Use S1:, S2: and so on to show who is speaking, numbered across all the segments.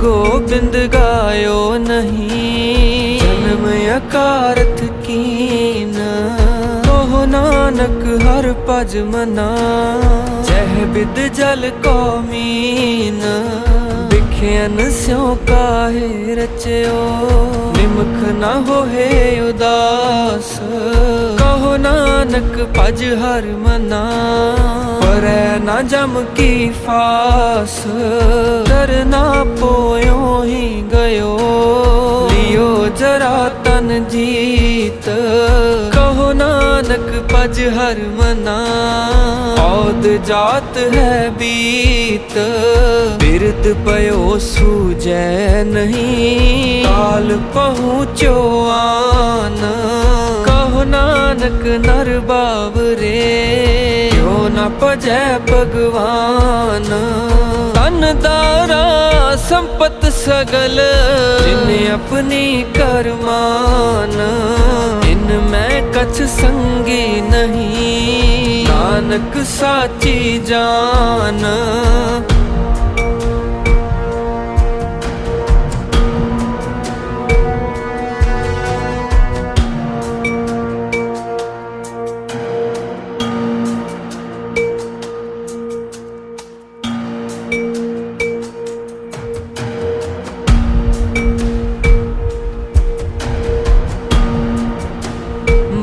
S1: ਗੋਬਿੰਦ ਗਾਇਓ ਨਹੀਂ। ਜਨਮ ਅਕਾਰਥ ਕੀਨ। ਕਹੋ ਨਾਨਕ ਹਰ ਭਜ ਮਨਾ। ਜਹ ਬਿਦ ਜਲ ਕੋ ਮੀਨ। ਵਿਖਿਆਨ ਸਿਉ ਕਾਹੇ ਰਚਿਓ। ਨਿਮਖ ਨਾ ਹੋਏ ਉਦਾਸ। ਕਹੋ ਨਾਨਕ ਭਜ ਹਰ ਮਨਾ। ਪਰੈ ਨਾ ਜਮ ਕੀ ਫਾਸ ਕਰਨਾ ਪੋਇਓ ਹੀ ਗਇਓ। ਲਿਓ ਜਰਾ ਤਨ ਜੀਤ, ਕਹੋ ਨਾਨਕ ਭਜ ਹਰ ਮਨਾ। ਔਦ ਜਾਤ ਹੈ ਬੀਤ ਬਿਰਦ ਪਇਓ ਸੂਜੈ ਨਹੀਂ। ਕਾਲ ਪਹੁੰਚੋ ਆਨ। ਕਹੋ ਨਾਨਕ ਨਰ ਬਾਵਰੇ, ਕਿਉ ਨ ਭਜੈ ਭਗਵਾਨ? ਤਨ ਦਾਰਾ ਸੰਪਤ ਸਗਲ, ਜਿਨ ਆਪਣੀ ਕਰਮਾਨ ਇਨ ਮੈਂ ਕਛ ਸੰਗੀ ਨਹੀਂ। ਨਾਨਕ ਸਾਚੀ ਜਾਨ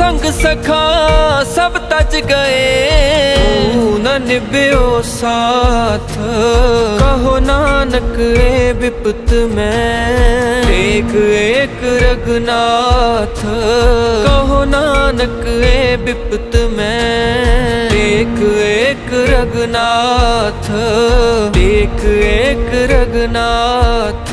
S1: ਸੰਗ ਸਖਾ, ਸਭ ਤਜ ਗਏ। ਤੂੰ ਨ ਨਿਭਿਓ ਸਾਥ। ਕਹੋ ਨਾਨਕ, ਏ ਵਿਪਤ ਮੈਂ। ਏਕ ਏਕ ਰਗਨਾਥ ਕਹੋ ਨਾਨਕ, ਏ ਵਿਪਤ ਮੈਂ। ਏਕ ਏਕ ਰਗਨਾਥ ਏਕ ਏਕ ਰਗਨਾਥ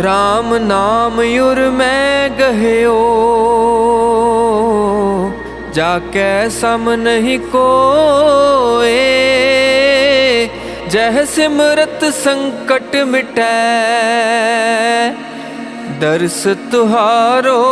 S1: RAM ਨਾਮ ਯੁਰ ਮੈਂ ਗਹਿਓ। ਜਾ ਕੈ ਸਮ ਨਹੀਂ ਕੋਏ। ਜਹ ਸਿਮਰਤ ਸੰਕਟ ਮਿਟੈ। ਦਰਸ ਤੁਹਾਰੋ